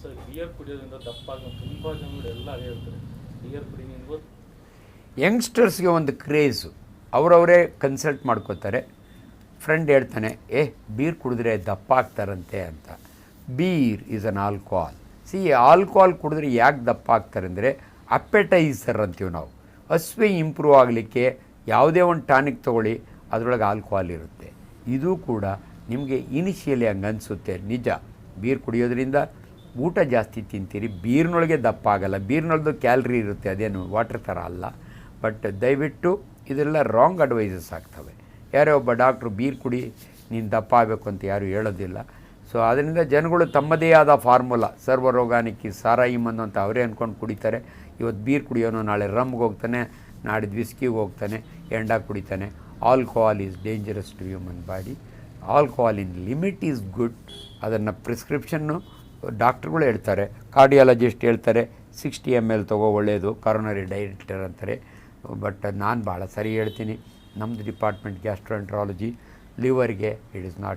Sir beer ಕುಡಿಯೋದ್ರಿಂದ ದಪ್ಪ ತುಂಬ ಜನಗಳು ಎಲ್ಲ ಹೇಳ್ತಾರೆ. ಬಿಯರ್ ಕುಡಿಯೋದು ಯಂಗ್ಸ್ಟರ್ಸ್ಗೆ ಒಂದು ಕ್ರೇಜು ಅವರವರೇ ಕನ್ಸಲ್ಟ್ ಮಾಡ್ಕೋತಾರೆ ಫ್ರೆಂಡ್ ಹೇಳ್ತಾನೆ, ಏ ಬೀರ್ ಕುಡಿದ್ರೆ ದಪ್ಪ ಆಗ್ತಾರಂತೆ ಅಂತ. Beer is an alcohol see alcohol ಕುಡಿದ್ರೆ ಯಾಕೆ ದಪ್ಪ ಆಗ್ತಾರೆ ಅಂದರೆ ಅಪೆಟೈಸರ್ ಅಂತೀವಿ ನಾವು. ಹಸ್ವೆ ಇಂಪ್ರೂವ್ ಆಗಲಿಕ್ಕೆ ಯಾವುದೇ ಒಂದು ಟಾನಿಕ್ ತೊಗೊಳ್ಳಿ, ಅದರೊಳಗೆ ಆಲ್ಕೋಹಾಲ್ ಇರುತ್ತೆ. ಇದು ಕೂಡ ನಿಮಗೆ ಇನಿಷಿಯಲಿ ಹಂಗೆ ಅನಿಸುತ್ತೆ ನಿಜ ಬೀರ್ ಕುಡಿಯೋದ್ರಿಂದ ಊಟ ಜಾಸ್ತಿ ತಿಂತೀರಿ, ಬೀರ್ನೊಳಗೆ ದಪ್ಪ ಆಗಲ್ಲ ಬೀರ್ನೊಳದು ಕ್ಯಾಲ್ರಿ ಇರುತ್ತೆ, ಅದೇನು ವಾಟರ್ ಥರ ಅಲ್ಲ. ಬಟ್ ದಯವಿಟ್ಟು ಇದೆಲ್ಲ ರಾಂಗ್ ಅಡ್ವೈಸಸ್ ಆಗ್ತವೆ. ಯಾರೋ ಒಬ್ಬ ಡಾಕ್ಟ್ರು ಬೀರ್ ಕುಡಿ, ನೀನು ದಪ್ಪ ಆಗಬೇಕು ಅಂತ ಯಾರೂ ಹೇಳೋದಿಲ್ಲ. ಸೊ, ಅದರಿಂದ ಜನಗಳು ತಮ್ಮದೇ ಆದ ಫಾರ್ಮುಲಾ ಸರ್ವರೋಗಾನಿಕ್ಕಿ ಸಾರಾಯಿಮ್ ಅಂತ ಅವರೇ ಅಂದ್ಕೊಂಡು ಕುಡಿತಾರೆ. ಇವತ್ತು ಬೀರ್ ಕುಡಿಯೋನು ನಾಳೆ ರಮ್ಗೆ ಹೋಗ್ತಾನೆ, ನಾಡಿದ್ದು ವಿಸ್ಕಿಗೆ ಹೋಗ್ತಾನೆ, ಎಂಡ ಕುಡಿತಾನೆ. Alcohol is dangerous to human body. Alcohol in limit is good. ಅದನ್ನು ಪ್ರಿಸ್ಕ್ರಿಪ್ಷನ್ನು ಡಾಕ್ಟ್ರುಗಳು ಹೇಳ್ತಾರೆ, ಕಾರ್ಡಿಯಾಲಜಿಸ್ಟ್ ಹೇಳ್ತಾರೆ, ಸಿಕ್ಸ್ಟಿ ಎಂ ಎಲ್ ತಗೋ ಒಳ್ಳೆಯದು ಕರೋನರಿ ಡೈರೆಕ್ಟರ್ ಅಂತಾರೆ. ಬಟ್ ನಾನು ಭಾಳ ಸರಿ ಹೇಳ್ತೀನಿ. ನಮ್ಮದು ಡಿಪಾರ್ಟ್ಮೆಂಟ್ ಗ್ಯಾಸ್ಟ್ರೋಎಂಟ್ರಾಲಜಿ ಲಿವರ್ಗೆ ಇಟ್ ಇಸ್ ನಾಟ್